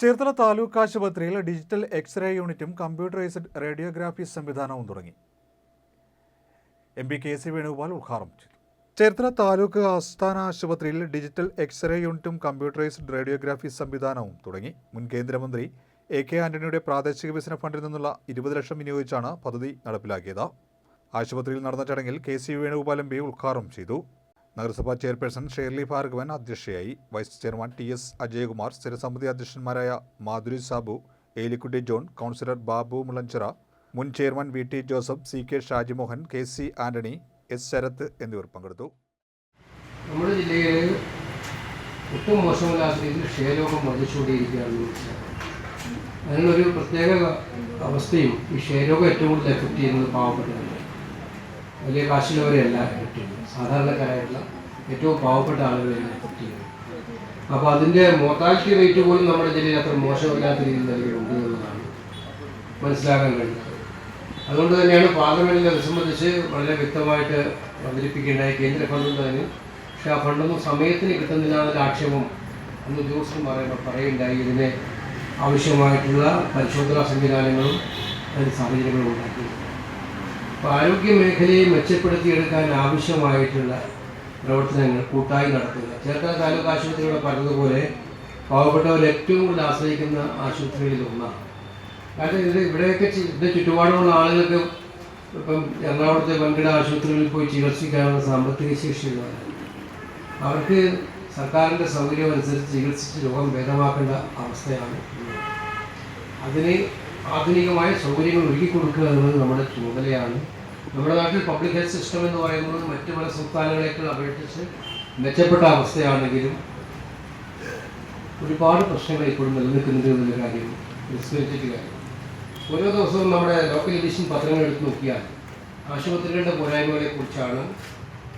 ചേർത്തല താലൂക്ക് ആശുപത്രിയിൽ digital x-ray യൂണിറ്റും computerised radiography സംവിധാനവും തുടങ്ങി. M P K C Venugopal ഉദ്ഘാടനം ചെയ്തു. ചേർത്തല താലൂക്ക് ആസ്ഥാന ആശുപത്രിയിൽ ഡിജിറ്റൽ എക്സ്റേ യൂണിറ്റും കമ്പ്യൂട്ടറൈസ്ഡ് റേഡിയോഗ്രാഫി സംവിധാനവും തുടങ്ങി. മുൻ കേന്ദ്രമന്ത്രി എ കെ ആന്റണിയുടെ പ്രാദേശിക വികസന ഫണ്ടിൽ നിന്നുള്ള ഇരുപത് ലക്ഷം വിനിയോഗിച്ചാണ് പദ്ധതി നടപ്പിലാക്കിയത്. ആശുപത്രിയിൽ നടന്ന ചടങ്ങിൽ കെ സി വേണുഗോപാൽ എം ഉദ്ഘാടനം ചെയ്തു. നഗരസഭാ ചെയർപേഴ്സൺ ഷേർലി ഭാർഗവൻ അധ്യക്ഷയായി. Vice chairman T S Ajayakumar സ്ഥിരസമിതി അധ്യക്ഷന്മാരായ മാധുരി സാബു ഏലിക്കുട്ടി ജോൺ കൗൺസിലർ ബാബു മുളഞ്ചിറ മുൻ chairman V T Joseph C K Shajimohan K C Antony S Sharath എന്നിവർ പങ്കെടുത്തു. നമ്മുടെ ജില്ലയിൽ ഒട്ടും മോശമില്ലാത്ത രീതിയിൽ ക്ഷയരോഗം വർദ്ധിച്ചുകൊണ്ടിരിക്കുകയാണ് അതിനൊരു പ്രത്യേക അവസ്ഥയും ഈ ക്ഷയരോഗം ഏറ്റവും കൂടുതൽ എഫക്റ്റ് ചെയ്യുന്നത് പാവപ്പെട്ടവരാണ് വലിയ കാശുള്ളവരെയല്ല എഫക്ട് ചെയ്യുന്നത് സാധാരണക്കാരായിട്ടുള്ള ഏറ്റവും പാവപ്പെട്ട ആളുകളെയാണ് എഫക്ട് ചെയ്യുന്നത് അപ്പോൾ അതിന്റെ മോർട്ടാലിറ്റി റേറ്റ് പോലും നമ്മുടെ ജില്ലയിൽ അത്ര മോശമില്ലാത്ത രീതിയിൽ നൽകിയിട്ടുണ്ട് എന്നുള്ളതാണ് മനസ്സിലാക്കാൻ കഴിയുന്നത്. അതുകൊണ്ട് തന്നെയാണ് പാർലമെന്റിൽ അത് സംബന്ധിച്ച് വളരെ വ്യക്തമായിട്ട് അവതരിപ്പിക്കേണ്ടായി കേന്ദ്ര ഫണ്ടും തന്നെ പക്ഷേ ആ ഫണ്ടൊന്നും സമയത്തിന് കിട്ടുന്നില്ല എന്നൊരു ആക്ഷേപം അന്ന് ഉദ്യോഗസ്ഥൻ പറയുമ്പോൾ പറയുണ്ടായി ഇതിന് ആവശ്യമായിട്ടുള്ള പരിശോധനാ സംവിധാനങ്ങളും അതിന് സാഹചര്യങ്ങളും ഉണ്ടാക്കി അപ്പോൾ ആരോഗ്യ മേഖലയെ മെച്ചപ്പെടുത്തിയെടുക്കാൻ ആവശ്യമായിട്ടുള്ള പ്രവർത്തനങ്ങൾ കൂട്ടായി നടത്തുക. ചേർത്തല താലൂക്ക് ആശുപത്രിയുടെ പറഞ്ഞതുപോലെ പാവപ്പെട്ടവർ ഏറ്റവും കൂടുതൽ ആശ്രയിക്കുന്ന ആശുപത്രികളിൽ ഒന്നാണ്. കാരണം ഇത് ഇവിടെയൊക്കെ ഇതിന്റെ ചുറ്റുപാടുമുള്ള ആളുകൾക്ക് ഇപ്പം എറണാകുളത്തെ വൻകിട ആശുപത്രികളിൽ പോയി ചികിത്സിക്കാനുള്ള സാമ്പത്തിക ശേഷിയുള്ളവരാണ് അവർക്ക് സർക്കാരിന്റെ സൗകര്യം അനുസരിച്ച് ചികിത്സിച്ച് രോഗം ഭേദമാക്കേണ്ട അവസ്ഥയാണ്. അതിന് ആധുനികമായ സൗകര്യങ്ങൾ ഒരുക്കി കൊടുക്കുക എന്നത് നമ്മുടെ ചുമതലയാണ്. നമ്മുടെ നാട്ടിൽ പബ്ലിക് ഹെൽത്ത് സിസ്റ്റം എന്ന് പറയുന്നത് മറ്റു പല സംസ്ഥാനങ്ങളേക്കാൾ അപേക്ഷിച്ച് മെച്ചപ്പെട്ട അവസ്ഥയാണെങ്കിലും ഒരുപാട് പ്രശ്നങ്ങൾ ഇപ്പോഴും നിലനിൽക്കുന്നുണ്ട് എന്നുള്ള കാര്യം വിസ്മരിച്ചിട്ട് കാര്യം. ഓരോ ദിവസവും നമ്മുടെ ലോക്കൽ എഡിഷൻ പത്രങ്ങൾ എടുത്ത് നോക്കിയാൽ ആശുപത്രികളുടെ പോരായ്മകളെക്കുറിച്ചാണ്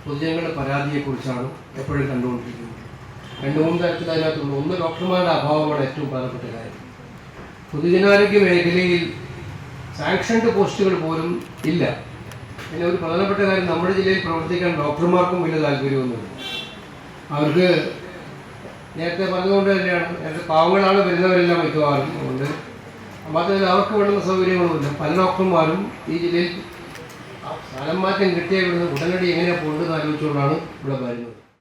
പൊതുജനങ്ങളുടെ പരാതിയെക്കുറിച്ചാണ് എപ്പോഴും കണ്ടുകൊണ്ടിരിക്കുന്നത്. രണ്ട് മൂന്ന് തരത്തിൽ ഒന്ന് ഡോക്ടർമാരുടെ അഭാവമാണ് ഏറ്റവും പ്രധാനപ്പെട്ട കാര്യം. പൊതുജനാരോഗ്യ മേഖലയിൽ സാങ്ഷൻഡ് പോസ്റ്റുകൾ പോലും ഇല്ല. പിന്നെ ഒരു പ്രധാനപ്പെട്ട കാര്യം നമ്മുടെ ജില്ലയിൽ പ്രവർത്തിക്കാൻ ഡോക്ടർമാർക്കും വലിയ താല്പര്യമൊന്നുമില്ല. അവർക്ക് നേരത്തെ പറഞ്ഞതുകൊണ്ട് തന്നെയാണ്. നേരത്തെ പാവങ്ങളാണ് വരുന്നവരെല്ലാം മിക്കവാറും അതുകൊണ്ട് മാത്രമല്ല അവർക്ക് വേണ്ടുന്ന സൗകര്യങ്ങളുമില്ല പല ഡോക്ടർമാരും ഈ ജില്ലയിൽ സ്ഥലം മാറ്റം കിട്ടിയ ഇവിടുന്ന് ഉടനടി എങ്ങനെ പോകേണ്ടത് ആലോചിച്ചുകൊണ്ടാണ് ഇവിടെ വരുന്നത്.